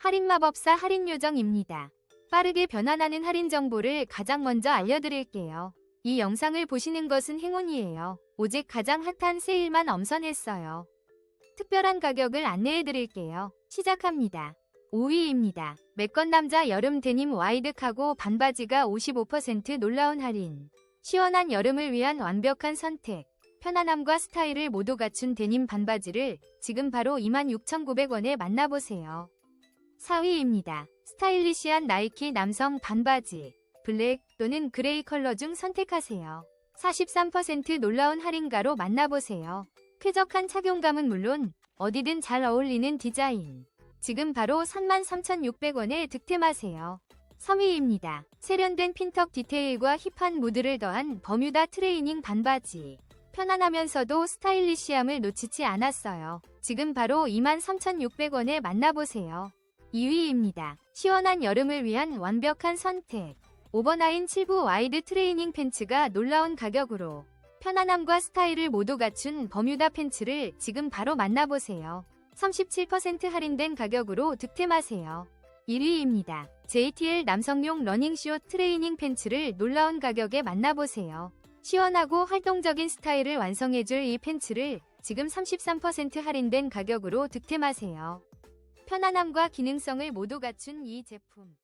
할인 마법사 할인 요정입니다. 빠르게 변환하는 할인 정보를 가장 먼저 알려드릴게요. 이 영상을 보시는 것은 행운이에요. 오직 가장 핫한 세일만 엄선했어요. 특별한 가격을 안내해드릴게요. 시작합니다. 5위입니다. 맥건 남자 여름 데님 와이드 카고 반바지가 55% 놀라운 할인. 시원한 여름을 위한 완벽한 선택. 편안함과 스타일을 모두 갖춘 데님 반바지를 지금 바로 26,900원에 만나보세요. 4위입니다. 스타일리시한 나이키 남성 반바지. 블랙 또는 그레이 컬러 중 선택하세요. 43% 놀라운 할인가로 만나보세요. 쾌적한 착용감은 물론 어디든 잘 어울리는 디자인. 지금 바로 33,600원에 득템하세요. 3위입니다. 세련된 핀턱 디테일과 힙한 무드를 더한 버뮤다 트레이닝 반바지. 편안하면서도 스타일리시함을 놓치지 않았어요. 지금 바로 23,600원에 만나보세요. 2위입니다. 시원한 여름을 위한 완벽한 선택. 오버나인 7부 와이드 트레이닝 팬츠가 놀라운 가격으로 편안함과 스타일을 모두 갖춘 버뮤다 팬츠를 지금 바로 만나보세요. 37% 할인된 가격으로 득템하세요. 1위입니다. JTL 남성용 러닝쇼 트레이닝 팬츠를 놀라운 가격에 만나보세요. 시원하고 활동적인 스타일을 완성해줄 이 팬츠를 지금 33% 할인된 가격으로 득템하세요. 편안함과 기능성을 모두 갖춘 이 제품.